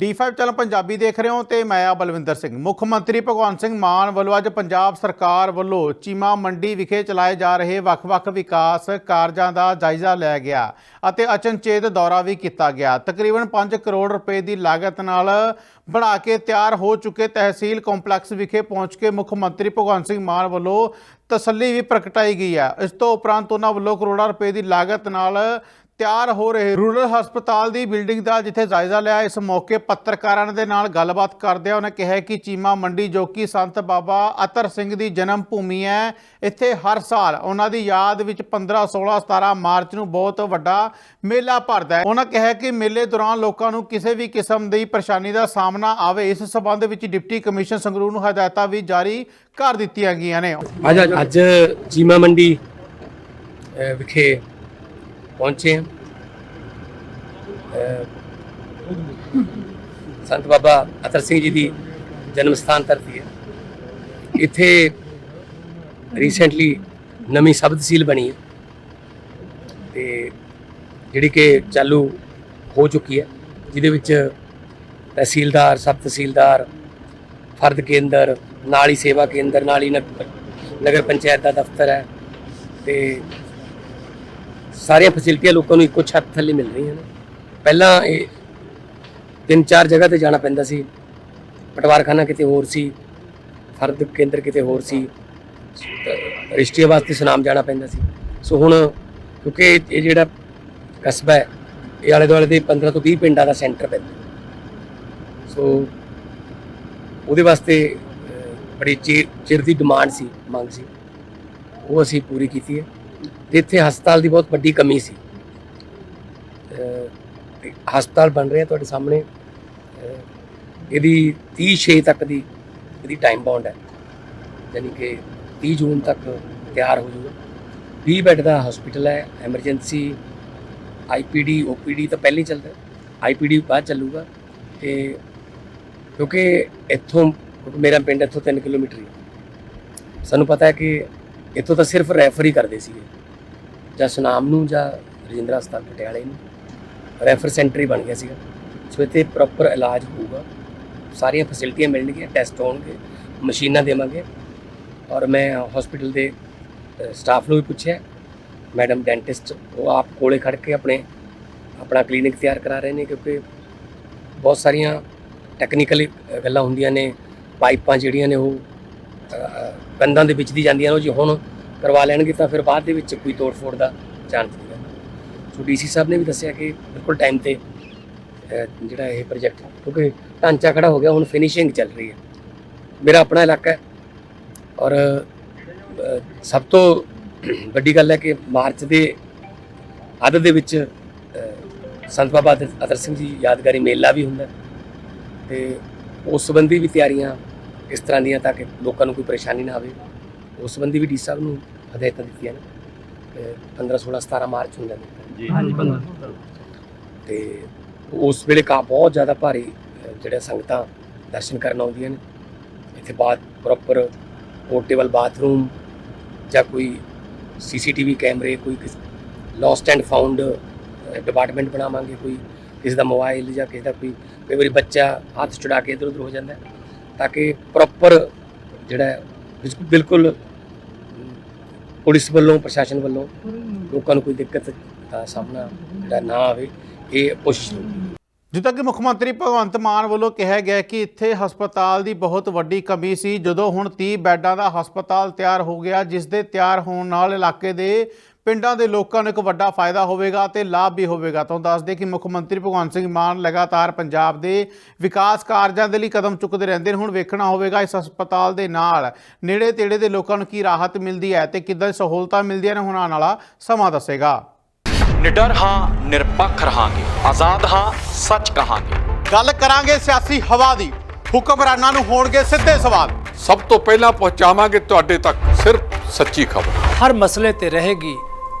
D5 channel Punjabi ਦੇਖ ਰਹੇ ਹੋ ਤੇ ਮੈਂ ਆ ਬਲਵਿੰਦਰ ਸਿੰਘ। ਮੁੱਖ ਮੰਤਰੀ ਭਗਵੰਤ ਸਿੰਘ ਮਾਨ ਵੱਲੋਂ ਅੱਜ ਪੰਜਾਬ ਸਰਕਾਰ ਵੱਲੋਂ ਚੀਮਾ ਮੰਡੀ ਵਿਖੇ ਚਲਾਏ ਜਾ ਰਹੇ ਵੱਖ-ਵੱਖ ਵਿਕਾਸ ਕਾਰਜਾਂ ਦਾ ਜਾਇਜ਼ਾ ਲਿਆ ਗਿਆ ਅਤੇ ਅਚਨਚੇਤ ਦੌਰਾ ਵੀ ਕੀਤਾ ਗਿਆ। ਤਕਰੀਬਨ 5 ਕਰੋੜ ਰੁਪਏ ਦੀ ਲਾਗਤ ਨਾਲ ਬਣਾ ਕੇ ਤਿਆਰ ਹੋ ਚੁੱਕੇ ਤਹਿਸੀਲ ਕੰਪਲੈਕਸ ਵਿਖੇ ਪਹੁੰਚ ਕੇ ਮੁੱਖ ਮੰਤਰੀ ਭਗਵੰਤ ਸਿੰਘ ਮਾਨ ਵੱਲੋਂ ਤਸੱਲੀ ਵੀ ਪ੍ਰਗਟਾਈ ਗਈ ਹੈ। ਇਸ ਤੋਂ ਉਪਰੰਤ ਉਹਨਾਂ ਵੱਲੋਂ ਕਰੋੜਾਂ ਰੁਪਏ ਦੀ ਲਾਗਤ ਨਾਲ ਤਿਆਰ ਹੋ ਰਹੇ ਰੂਰਲ ਹਸਪਤਾਲ ਦੀ ਬਿਲਡਿੰਗ ਦਾ ਜਿੱਥੇ ਜਾਇਜ਼ਾ ਲਿਆ, ਇਸ ਮੌਕੇ ਪੱਤਰਕਾਰਾਂ ਦੇ ਨਾਲ ਗੱਲਬਾਤ ਕਰਦਿਆਂ ਉਹਨੇ ਕਿਹਾ ਕਿ ਚੀਮਾ ਮੰਡੀ ਜੋ ਕਿ ਸੰਤ ਬਾਬਾ ਅਤਰ ਸਿੰਘ ਦੀ ਜਨਮ ਭੂਮੀ ਹੈ, ਇੱਥੇ ਹਰ ਸਾਲ ਉਹਨਾਂ ਦੀ ਯਾਦ ਵਿੱਚ 15 16 17 ਮਾਰਚ ਨੂੰ ਬਹੁਤ ਵੱਡਾ ਮੇਲਾ ਭਰਦਾ ਹੈ। ਉਹਨਾਂ ਕਿਹਾ ਕਿ ਮੇਲੇ ਦੌਰਾਨ ਲੋਕਾਂ ਨੂੰ ਕਿਸੇ ਵੀ ਕਿਸਮ ਦੀ ਪਰੇਸ਼ਾਨੀ ਦਾ ਸਾਹਮਣਾ ਆਵੇ, ਇਸ ਸਬੰਧ ਵਿੱਚ ਡਿਪਟੀ ਕਮਿਸ਼ਨ ਸੰਗਰੂਰ ਨੂੰ ਹਦਾਇਤਾਂ ਵੀ ਜਾਰੀ ਕਰ ਦਿੱਤੀਆਂ ਗਈਆਂ ਨੇ। ਅੱਜ ਚੀਮਾ ਮੰਡੀ ਵਿਖੇ ਪਹੁੰਚੇ ਹਾਂ। ਸੰਤ ਬਾਬਾ ਅਤਰ ਸਿੰਘ ਜੀ ਦੀ ਜਨਮ ਸਥਾਨ ਧਰਤੀ ਹੈ। ਇੱਥੇ ਰੀਸੈਂਟਲੀ ਨਵੀਂ ਸਬ ਤਹਿਸੀਲ ਬਣੀ ਹੈ ਤੇ ਜਿਹੜੀ ਕਿ ਚਾਲੂ ਹੋ ਚੁੱਕੀ ਹੈ, ਜਿਹਦੇ ਵਿੱਚ ਤਹਿਸੀਲਦਾਰ, ਸਬ ਤਹਿਸੀਲਦਾਰ, ਫਰਦ ਕੇਂਦਰ, ਨਾਲ ਹੀ ਸੇਵਾ ਕੇਂਦਰ, ਨਾਲ ਹੀ ਨਗ- ਨਗਰ ਪੰਚਾਇਤ ਦਾ ਦਫ਼ਤਰ ਹੈ ਤੇ ਸਾਰੀਆਂ ਫੈਸਿਲਿਟੀਆਂ ਲੋਕਾਂ ਨੂੰ ਇੱਕੋ ਛੱਤ ਥੱਲੇ ਮਿਲ ਰਹੀਆਂ ਨੇ। ਪਹਿਲਾਂ ਇਹ ਤਿੰਨ ਚਾਰ ਜਗ੍ਹਾ ਤੇ ਜਾਣਾ ਪੈਂਦਾ ਸੀ। ਪਟਵਾਰਖਾਨਾ ਕਿਤੇ ਹੋਰ ਸੀ, ਫਰਦ ਕੇਂਦਰ ਕਿਤੇ ਹੋਰ ਸੀ, ਤੇ ਰਜਿਸਟਰੀ ਵਾਸਤੇ ਸੁਨਾਮ ਜਾਣਾ ਪੈਂਦਾ ਸੀ। ਸੋ ਹੁਣ ਕਿਉਂਕਿ ਇਹ ਜਿਹੜਾ ਕਸਬਾ ਹੈ, ਇਹ ਆਲੇ ਦੁਆਲੇ ਦੇ 15 ਤੋਂ 20 ਪਿੰਡਾਂ ਦਾ ਸੈਂਟਰ ਪੈਂਦਾ। ਸੋ ਉਹਦੇ ਵਾਸਤੇ ਬੜੀ ਚਿਰ ਚਿਰ ਦੀ ਡਿਮਾਂਡ ਸੀ, ਮੰਗ ਸੀ। ਉਹ ਅਸੀਂ ਪੂਰੀ ਕੀਤੀ ਹੈ। ਤੇ ਇੱਥੇ ਹਸਪਤਾਲ ਦੀ ਬਹੁਤ ਵੱਡੀ ਕਮੀ ਸੀ। ਹਸਪਤਾਲ ਬਣ ਰਿਹਾ ਤੁਹਾਡੇ ਸਾਹਮਣੇ। ਇਹਦੀ 30 6 ਤੱਕ ਦੀ ਇਹਦੀ ਟਾਈਮ ਬਾਉਂਡ ਹੈ। ਯਾਨੀ ਕਿ 30 ਜੂਨ ਤੱਕ ਤਿਆਰ ਹੋ ਜਾਊਗਾ। 20 ਬੈੱਡ ਦਾ ਹਸਪੀਟਲ ਹੈ ਐਮਰਜੈਂਸੀ ਆਈਪੀਡੀ ਓਪੀਡੀ ਤਾਂ ਪਹਿਲਾਂ ਹੀ ਚੱਲਦਾ ਆਈਪੀਡੀ ਬਾਅਦ ਚੱਲੂਗਾ ਤੇ ਕਿਉਂਕਿ ਇੱਥੋਂ ਕਿਉਂਕਿ ਮੇਰਾ ਪਿੰਡ ਇੱਥੋਂ 3 ਕਿਲੋਮੀਟਰ ਹੀ। ਸਾਨੂੰ ਪਤਾ ਹੈ ਕਿ ਇੱਥੋਂ ਤਾਂ ਸਿਰਫ ਰੈਫਰ ਹੀ ਕਰਦੇ ਸੀਗੇ। ਜਾਂ ਸੁਨਾਮ ਨੂੰ ਜਾਂ ਰਜਿੰਦਰਾ ਹਸਪਤਾਲ ਪਟਿਆਲੇ ਨੂੰ। ਰੈਫਰ ਸੈਂਟਰ ਹੀ ਬਣ ਗਿਆ ਸੀਗਾ। ਸੋ ਇੱਥੇ ਪ੍ਰੋਪਰ ਇਲਾਜ ਹੋਊਗਾ। ਸਾਰੀਆਂ ਫੈਸਿਲਿਟੀਆਂ ਮਿਲਣਗੀਆਂ ਟੈਸਟ ਹੋਣਗੇ, ਮਸ਼ੀਨਾਂ ਦੇਵਾਂਗੇ। ਔਰ ਮੈਂ ਹਸਪੀਟਲ ਦੇ ਸਟਾਫ ਨੂੰ ਵੀ ਪੁੱਛਿਆ। ਮੈਡਮ ਡੈਂਟਿਸਟ ਉਹ ਆਪ ਕੋਲੇ ਖੜ ਕੇ ਆਪਣੇ, ਆਪਣਾ ਕਲੀਨਿਕ ਤਿਆਰ ਕਰਾ ਰਹੇ ਨੇ ਕਿਉਂਕਿ ਬਹੁਤ ਸਾਰੀਆਂ ਟੈਕਨੀਕਲ ਗੱਲਾਂ ਹੁੰਦੀਆਂ ਨੇ। ਪਾਈਪਾਂ ਜਿਹੜੀਆਂ ਨੇ ਉਹ ਕੰਧਾਂ ਦੇ ਵਿੱਚ ਦੀ ਜਾਂਦੀਆਂ ਨੇ ਉਹ ਜੇ ਹੁਣ ਕਰਵਾ ਲੈਣਗੇ ਤਾਂ ਫਿਰ ਬਾਅਦ ਦੇ ਵਿੱਚ ਕੋਈ ਤੋੜ ਫੋੜ ਦਾ ਚਾਂਸ ਨਹੀਂ ਹੈ ਸੋ ਡੀਸੀ ਸਾਹਿਬ ਨੇ ਵੀ ਦੱਸਿਆ ਕਿ ਬਿਲਕੁਲ ਟਾਈਮ ਤੇ ਜਿਹੜਾ ਇਹ ਪ੍ਰੋਜੈਕਟ ਕਿਉਂਕਿ ਢਾਂਚਾ ਖੜਾ ਹੋ ਗਿਆ, ਹੁਣ ਫਿਨਿਸ਼ਿੰਗ ਚੱਲ ਰਹੀ ਹੈ। ਮੇਰਾ ਆਪਣਾ ਇਲਾਕਾ ਹੈ ਔਰ ਸਭ ਤੋਂ ਵੱਡੀ ਗੱਲ ਹੈ ਕਿ ਮਾਰਚ ਦੇ ਅੱਧ ਦੇ ਵਿੱਚ ਸੰਤ ਬਾਬਾ ਅਤਰ- ਅਤਰ ਸਿੰਘ ਜੀ ਯਾਦਗਾਰੀ ਮੇਲਾ ਵੀ ਹੁੰਦਾ ਹੈ ਤੇ ਉਸ ਸੰਬੰਧੀ ਵੀ ਤਿਆਰੀਆਂ ਇਸ ਤਰ੍ਹਾਂ ਦੀਆਂ ਤਾਂ ਕਿ ਲੋਕਾਂ ਨੂੰ ਕੋਈ ਪਰੇਸ਼ਾਨੀ ਨਾ ਆਵੇ। ਉਸ ਸੰਬੰਧੀ ਵੀ ਡੀ ਸਾਹਿਬ ਨੂੰ ਹਦਾਇਤਾਂ ਦਿੱਤੀਆਂ ਨੇ। ਤੇ 15 16 17 ਮਾਰਚ ਹੁੰਦੇ ਨੇ। ਜੀ ਤੇ ਉਸ ਵੇਲੇ ਕਾ ਬਹੁਤ ਜ਼ਿਆਦਾ ਭਾਰੀ ਜਿਹੜੇ ਸੰਗਤਾਂ ਦਰਸ਼ਨ ਕਰਨ ਆਉਂਦੀਆਂ ਨੇ। ਇੱਥੇ ਬਾਅਦ ਪ੍ਰੋਪਰ ਪੋਰਟੇਬਲ ਬਾਥਰੂਮ ਜਾਂ ਕੋਈ ਸੀਸੀਟੀਵੀ ਕੈਮਰੇ ਕੋਈ ਲੋਸਟ ਐਂਡ ਫਾਊਂਡ ਡਿਪਾਰਟਮੈਂਟ ਬਣਾਵਾਂਗੇ ਕੋਈ ਕਿਸੇ ਦਾ ਮੋਬਾਈਲ ਜਾਂ ਕਿਸੇ ਦਾ ਕੋਈ ਕਈ ਵਾਰੀ ਬੱਚਾ ਹੱਥ ਚੁੜਾ ਕੇ ਇਧਰ ਉਧਰ ਹੋ ਜਾਂਦਾ। ਹੈ, ਤਾਂ ਕਿ ਪ੍ਰੋਪਰ ਜਿਹੜਾ ਬਿਲਕੁਲ- ਪੁਲਿਸ ਵੱਲੋਂ, ਪ੍ਰਸ਼ਾਸਨ ਵੱਲੋਂ ਲੋਕਾਂ ਨੂੰ ਕੋਈ ਦਿੱਕਤ ਦਾ ਸਾਹਮਣਾ ਜਿਹੜਾ ਨਾ ਆਵੇ, ਇਹ ਕੋਸ਼ਿਸ਼ ਹੋਊਗੀ। ਜਿੱਦਾਂ ਕਿ ਮੁੱਖ ਮੰਤਰੀ ਭਗਵੰਤ ਮਾਨ ਵੱਲੋਂ ਕਿਹਾ ਗਿਆ ਕਿ ਇੱਥੇ ਹਸਪਤਾਲ ਦੀ ਬਹੁਤ ਵੱਡੀ ਕਮੀ ਸੀ, ਜਦੋਂ ਹੁਣ 30 ਬੈੱਡਾਂ ਦਾ ਹਸਪਤਾਲ ਤਿਆਰ ਹੋ ਗਿਆ, ਜਿਸ ਦੇ ਤਿਆਰ ਹੋਣ ਨਾਲ ਇਲਾਕੇ ਦੇ ਪਿੰਡਾਂ ਦੇ ਲੋਕਾਂ ਨੂੰ ਇੱਕ ਵੱਡਾ ਫਾਇਦਾ ਹੋਵੇਗਾ ਤੇ ਲਾਭ ਵੀ ਹੋਵੇਗਾ। ਤੁਹਾਨੂੰ ਦੱਸ ਦੇ ਕਿ ਮੁੱਖ ਮੰਤਰੀ ਭਗਵੰਤ ਸਿੰਘ ਮਾਨ ਲਗਾਤਾਰ ਪੰਜਾਬ ਦੇ ਵਿਕਾਸ ਕਾਰਜਾਂ ਦੇ ਲਈ ਕਦਮ ਚੁੱਕਦੇ ਰਹਿੰਦੇ ਨੇ। ਹੁਣ ਵੇਖਣਾ ਹੋਵੇਗਾ ਇਸ ਹਸਪਤਾਲ ਦੇ ਨਾਲ ਨੇੜੇ ਤੇੜੇ ਦੇ ਲੋਕਾਂ ਨੂੰ ਕੀ ਰਾਹਤ ਮਿਲਦੀ ਹੈ ਤੇ ਕਿੱਦਾਂ ਸਹੂਲਤਾਂ ਮਿਲਦੀਆਂ ਨੇ ਹੁਣ ਆਉਣ ਵਾਲਾ ਸਮਾਂ ਦੱਸੇਗਾ। ਨਿਡਰ ਹਾਂ ਨਿਰਪੱਖ ਰਹਾਂਗੇ। ਆਜ਼ਾਦ ਹਾਂ ਸੱਚ ਕਹਾਂਗੇ। ਗੱਲ ਕਰਾਂਗੇ ਸਿਆਸੀ ਹਵਾ ਦੀ। ਹੁਕਮਰਾਨਾਂ ਨੂੰ ਹੋਣਗੇ ਸਿੱਧੇ ਸਵਾਲ। ਸਭ ਤੋਂ ਪਹਿਲਾਂ ਪਹੁੰਚਾਵਾਂਗੇ ਤੁਹਾਡੇ ਤੱਕ ਸਿਰਫ ਸੱਚੀ ਖਬਰ। ਹਰ ਮਸਲੇ ਤੇ ਰਹੇਗੀ